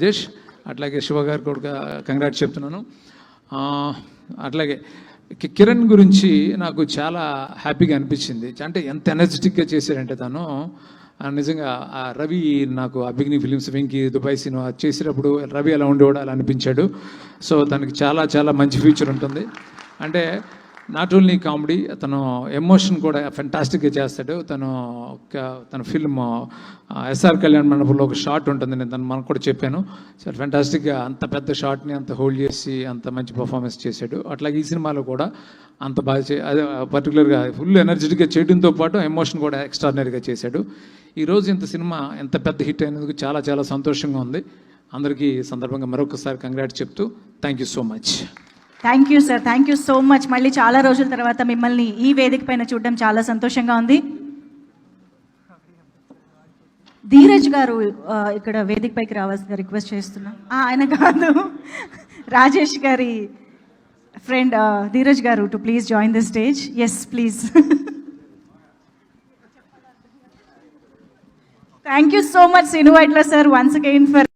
రాజేష్ అట్లాగే శివ గారు కూడా కంగ్రాట్స్ చెప్తున్నాను. అట్లాగే కిరణ్ గురించి నాకు చాలా హ్యాపీగా అనిపించింది. అంటే ఎంత ఎనర్జెటిక్గా చేశారంటే తను నిజంగా ఆ రవి నాకు అభిగ్ని ఫిలిమ్స్ వెంకి దుబాయ్ సినిమా చేసేటప్పుడు రవి ఎలా ఉండేవాడు అలా అనిపించాడు. సో తనకి చాలా చాలా మంచి ఫ్యూచర్ ఉంటుంది. అంటే నాట్ ఓన్లీ కామెడీ తను ఎమోషన్ కూడా ఫెంటాస్టిక్గా చేస్తాడు. తను ఒక తన ఫిల్మ్ ఎస్ఆర్ కళ్యాణ్ మండపంలో ఒక షార్ట్ ఉంటుంది. నేను తను మనకు కూడా చెప్పాను. సో ఫెంటాస్టిక్గా అంత పెద్ద షార్ట్ని అంత హోల్డ్ చేసి అంత మంచి పర్ఫార్మెన్స్ చేశాడు. అట్లాగే ఈ సినిమాలో కూడా అంత బాగా చే అదే పర్టికులర్గా ఫుల్ ఎనర్జెటిక్గా చేయడంతో పాటు ఎమోషన్ కూడా ఎక్స్ట్రాడినరీగా చేశాడు. ఈరోజు ఇంత సినిమా ఎంత పెద్ద హిట్ అయినందుకు చాలా చాలా సంతోషంగా ఉంది. అందరికీ ఈ సందర్భంగా మరొకసారి కంగ్రాట్స్ చెప్తూ thank you so much thank you sir thank you so much మళ్ళీ చాలా రోజుల తర్వాత మిమ్మల్ని ఈ వేదిక పైన చూడడం చాలా సంతోషంగా ఉంది. ధీరజ్ గారు ఇక్కడ వేదిక పైకి రావాల్సిందిగా రిక్వెస్ట్ చేస్తున్నా. ఆయన కాదు. రాజేష్ గారి ఫ్రెండ్ ధీరజ్ గారు to please join the stage yes please thank you so much Seenu Vaitla sir once again for